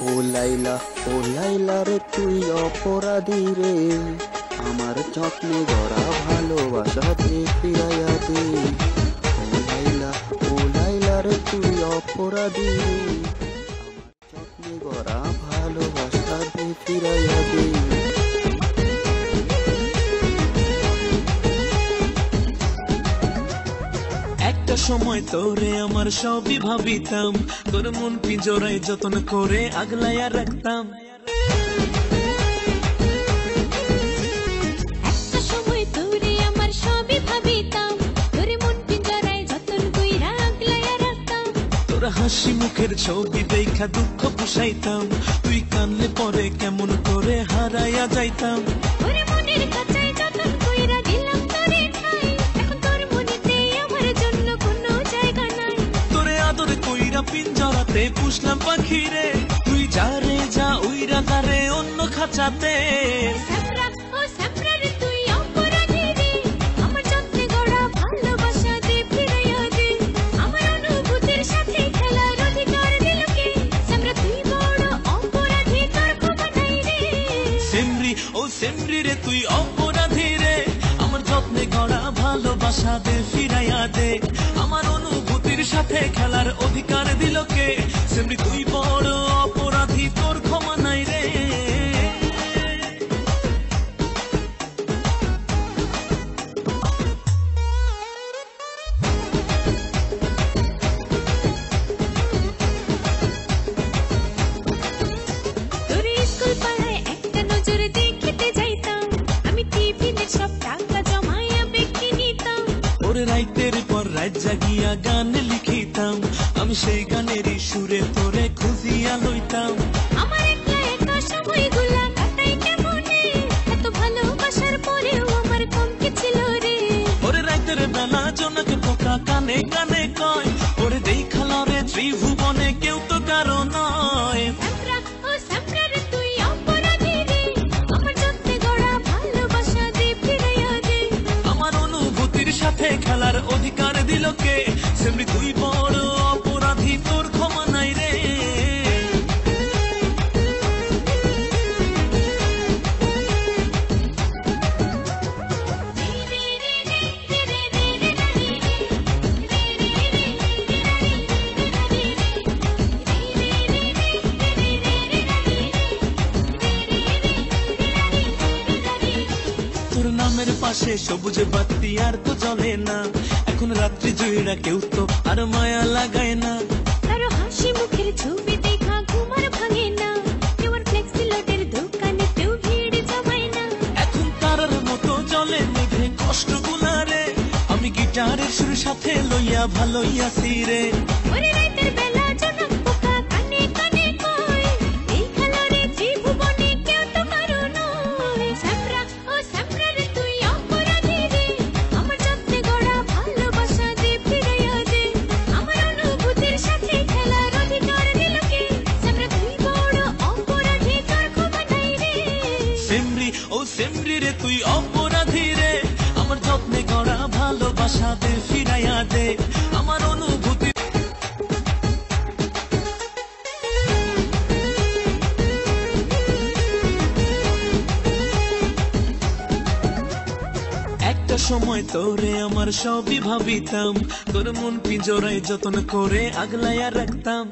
ও লাইলা ও লাইলা রে, তুই অপরাধী রে। আমার যত্নে গড়া ভালোবাসা ফিরাইয়া দে। ও লাইলা ও লাইলা রে, তুই অপরাধী। রে আমার যত্নে গড়া ভালোবাসা ফিরাইয়া দে। সময় তোরে আমার সবই ভাবিতাম। তোর মন পিঞ্জরায় যতন করে আগলাইয়া রাখতাম। হাসি মুখের ছবি দেখা দুঃখ পুষাইতাম। তুই কানলে পরে কেমন করে হারাইয়া যাইতাম। মনের পাখি রে তুই যা রে যা উইরা তারে অন্য খাঁচাতে। সামরা ও সামরা রে তুই অপরাধী রে। আমার যত্নে গড়া ভালোবাসা দে ফিরাইয়া দে। আমার অনুভূতির সাথে খেলার অধিকার দিল কে? সামরা তুই ওরে পর রাত জাগিয়া গান লিখিতাম। আমি সেই গানের সুরে তোরে খুঁজিয়া লইতাম। আমার একলা একা সময়গুলা কাটাই কেমনে? এত ভালোবাসার পরেও আমার কমকে ছিল রে। ওরে রাতের বেলা জনক পোকা কানে কানে তুই বড় অপরাধী, তোর ক্ষমা রে। তোর নামের পাশে সবুজ বাতি আর তো জ্বলে না। এখন রাত্রি জুইরা কেউ তো আর মায়া লাগায় না। কারও হাসি মুখের ছবি দেখা ঘুমার ভাঙে না। কেউ আর ফ্লেক্সি লোডের দোকানে কেউ ভিড় জমায় না। এখন তারার মতো চলে মেঘে কষ্ট গুলারে আমি গিটারের সুর সাথে লইয়া ভালোইয়াছি রে ভালোবাসা ফিরাইয়া দে, আমার অনুভূতি। একটা সময় তোরে আমার সবই ভাবিতাম, তোর মন পিঞ্জরায় যতন করে আগলাইয়া রাখতাম।